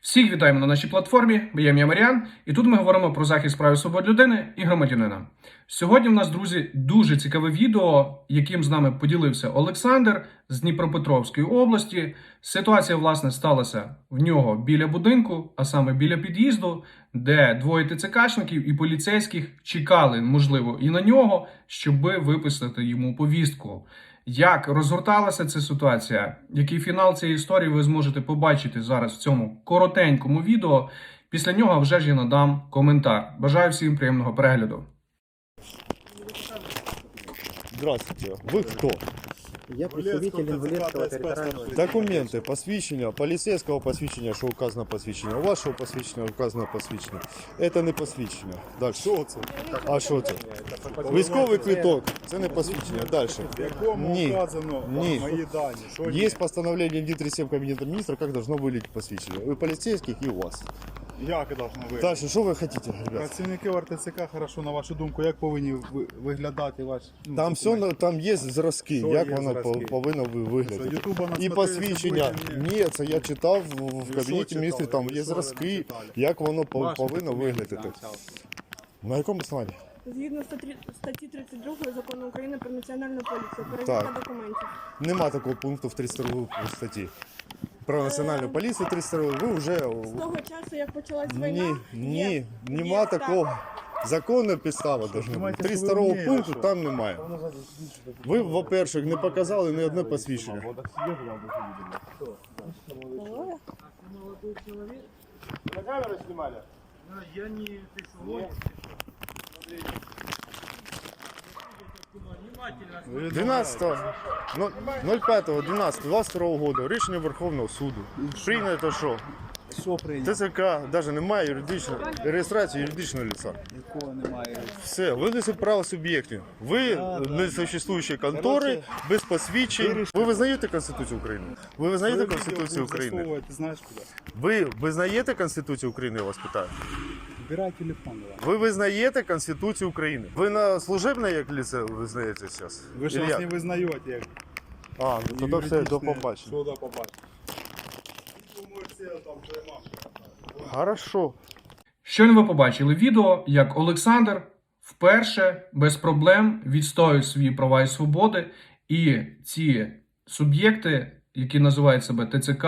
Всіх вітаємо на нашій платформі. Я Мія Маріан, і тут ми говоримо про захист прав і свобод людини і громадянина. Сьогодні в нас, друзі, дуже цікаве відео, яким з нами поділився Олександр з Дніпропетровської області. Ситуація, власне, сталася в нього біля будинку, а саме біля під'їзду, де двоє ТЦКшників і поліцейських чекали, можливо, і на нього, щоби виписати йому повістку. Як розгорталася ця ситуація? Який фінал цієї історії ви зможете побачити зараз в цьому коротенькому відео. Після нього вже ж я надам коментар. Бажаю всім приємного перегляду. Здравствуйте. Ви кто? Я представитель инвалидского территориального Документы, посвідчення, поліцейського посвідчення, що указано посвідчення, у вашого посвідчення указано посвідчення. Це не посвідчення. Далі. Що це? А що це? Військовий квиток, це не посвідчення. Далі. В якому Ні. вказано Ні. мої дані? Що Є постановление 37 Кабінету міністра, як должно виглядати посвідчення. У поліцейських і у вас. Як должно бути? Далі, що ви хочете, ребят? Працівники РТЦК, хорошо, на вашу думку, як повинні ви- виглядати ваші... ну, Там все, на- там є зразки, Що як є воно зразки? по- повинно ви- Що, виглядати. Ютуба І насмотрелися, посвідчення. Ні, це я читав в- в кабінеті читали? міністрів, там є що зразки, читали? як воно по- Ваші повинно документи виглядати. На якому основанні? Згідно статті, статті 32 закону України про національну поліцію, Так. перевірка документів. Нема такого пункту в 32 статті. Про національну поліцію 32 ви вже. З того часу, як почалась війна, Ні, ні, є- нема є такого. Законна підстава должна бути. думаєте, 32 пункту що? там немає. Ви, во-перше, не показали ні одне посвідчення. Ой, Я не технолог. 12 ну, 05 12 22 года рішення Верховного суду. Прийнято що? Що прийнято? ТЦК навіть немає юридичної реєстрації юридичного лица. Нікого немає. Все, ви несе право суб'єктів. Ви несуществуючі контори без посвідчень. Ви визнаєте Конституцію України? Ви визнаєте Конституцію України? Ти знаєш куди? Ви визнаєте Конституцію України, я вас питаю? Збирай телефон. Ви визнаєте Конституцію України? Ви на служебне як ліце визнаєте зараз? Ви ж як? не визнаєте, як А, ну тоді все, до побачення. Що до побачення? Хорошо. Щойно ви побачили відео, як Олександр вперше без проблем відстоює свої права і свободи, і ці суб'єкти, які називають себе ТЦК,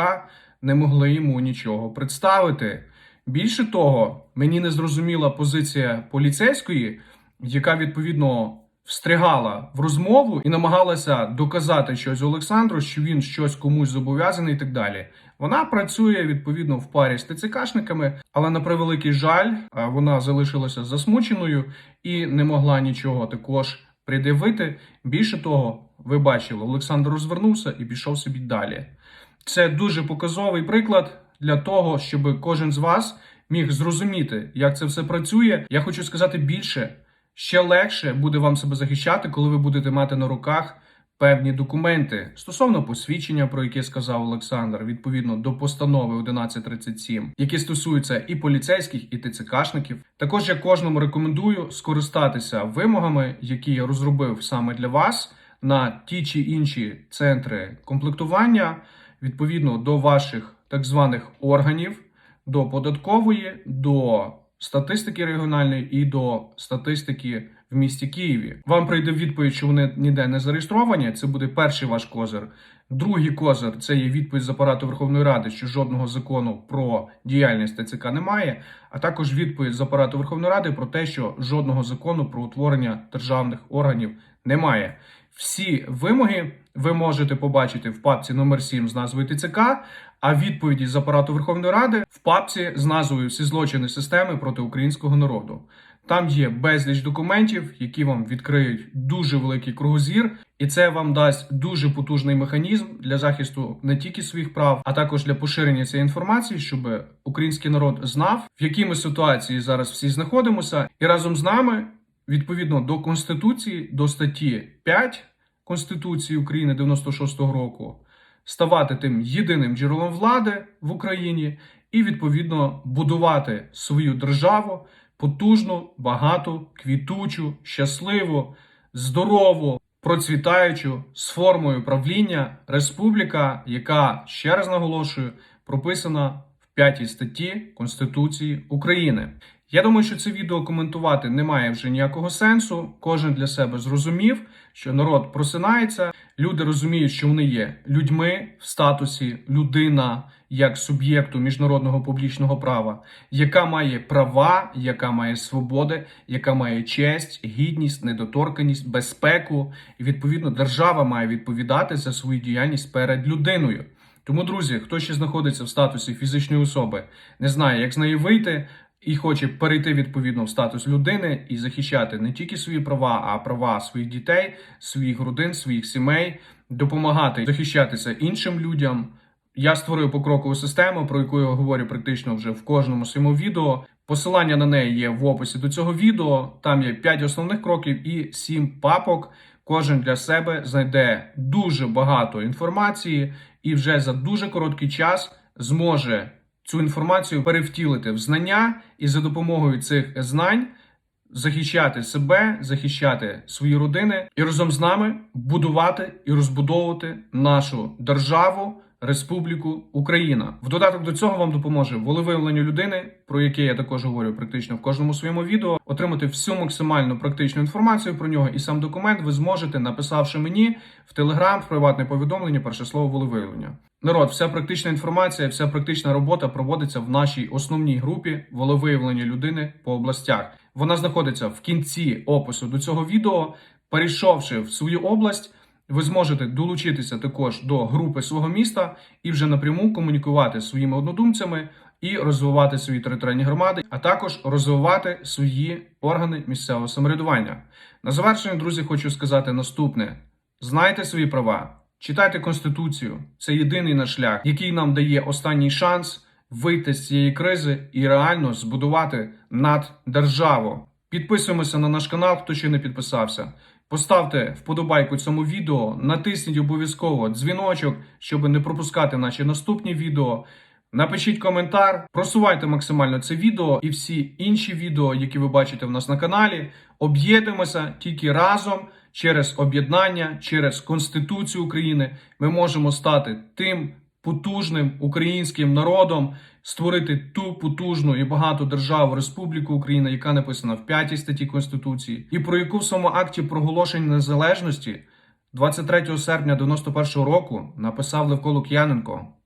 не могли йому нічого представити. Більше того, мені не зрозуміла позиція поліцейської, яка відповідно встрягала в розмову і намагалася доказати щось Олександру, що він щось комусь зобов'язаний і так далі. Вона працює відповідно в парі з ТЦКшниками, але на превеликий жаль, вона залишилася засмученою і не могла нічого також пред'явити. Більше того, ви бачили, Олександр розвернувся і пішов собі далі. Це дуже показовий приклад для того, щоб кожен з вас міг зрозуміти, як це все працює. Я хочу сказати більше, ще легше буде вам себе захищати, коли ви будете мати на руках певні документи стосовно посвідчення, про яке сказав Олександр, відповідно до постанови 1137, які стосуються і поліцейських, і ТЦКшників. Також я кожному рекомендую скористатися вимогами, які я розробив саме для вас на ті чи інші центри комплектування відповідно до ваших так званих органів, до податкової, до статистики регіональної і до статистики в місті Києві. Вам прийде відповідь, що вони ніде не зареєстровані. Це буде перший ваш козир. Другий козир це є відповідь з апарату Верховної Ради, що жодного закону про діяльність ТЦК немає, а також відповідь з апарату Верховної Ради про те, що жодного закону про утворення державних органів немає. Всі вимоги ви можете побачити в папці номер 7 з назвою ТЦК, а відповіді з апарату Верховної Ради в папці з назвою Всі злочини системи проти українського народу. Там є безліч документів, які вам відкриють дуже великий кругозір, і це вам дасть дуже потужний механізм для захисту не тільки своїх прав, а також для поширення цієї інформації, щоб український народ знав, в якій ми ситуації зараз всі знаходимося, і разом з нами, відповідно до конституції, до статті 5 Конституції України 96-го року, ставати тим єдиним джерелом влади в Україні і відповідно будувати свою державу потужну, багату, квітучу, щасливу, здорову, процвітаючу з формою правління республіка, яка ще раз наголошую, прописана в п'ятій статті Конституції України. Я думаю, що це відео коментувати немає вже ніякого сенсу. Кожен для себе зрозумів, що народ просинається, люди розуміють, що вони є людьми в статусі людина як суб'єкту міжнародного публічного права, яка має права, яка має свободи, яка має честь, гідність, недоторканість, безпеку. І відповідно держава має відповідати за свою діяльність перед людиною. Тому, друзі, хто ще знаходиться в статусі фізичної особи, не знає, як з неї вийти. І хоче перейти відповідно в статус людини і захищати не тільки свої права, а права своїх дітей, своїх родин, своїх сімей, допомагати захищатися іншим людям. Я створив покрокову систему, про яку я говорю практично вже в кожному своєму відео. Посилання на неї є в описі до цього відео. Там є 5 основних кроків і 7 папок. Кожен для себе знайде дуже багато інформації і вже за дуже короткий час зможе цю інформацію перевтілити в знання і за допомогою цих знань захищати себе, захищати свої родини і разом з нами будувати і розбудовувати нашу державу. Республіку Україна в додаток до цього вам допоможе волевиявлення людини, про яке я також говорю практично в кожному своєму відео. Отримати всю максимально практичну інформацію про нього і сам документ ви зможете, написавши мені в телеграм в приватне повідомлення перше слово волевиявлення. Народ, вся практична інформація, вся практична робота проводиться в нашій основній групі волевиявлення людини по областях. Вона знаходиться в кінці опису до цього відео. Перейшовши в свою область, ви зможете долучитися також до групи свого міста і вже напряму комунікувати зі своїми однодумцями і розвивати свої територіальні громади, а також розвивати свої органи місцевого самоврядування. На завершення, друзі, хочу сказати наступне: знайте свої права. Читайте Конституцію, це єдиний наш шлях, який нам дає останній шанс вийти з цієї кризи і реально збудувати наддержаву. Підписуємося на наш канал, хто ще не підписався. Поставте вподобайку цьому відео, натисніть обов'язково дзвіночок, щоб не пропускати наші наступні відео. Напишіть коментар, просувайте максимально це відео і всі інші відео, які ви бачите в нас на каналі. Об'єднуємося тільки разом через об'єднання, через Конституцію України. Ми можемо стати тим потужним українським народом, створити ту потужну і багату державу Республіку Україна, яка написана в 5 статті Конституції, і про яку в своєму акті проголошення незалежності 23 серпня 91 року написав Левко Лук'яненко.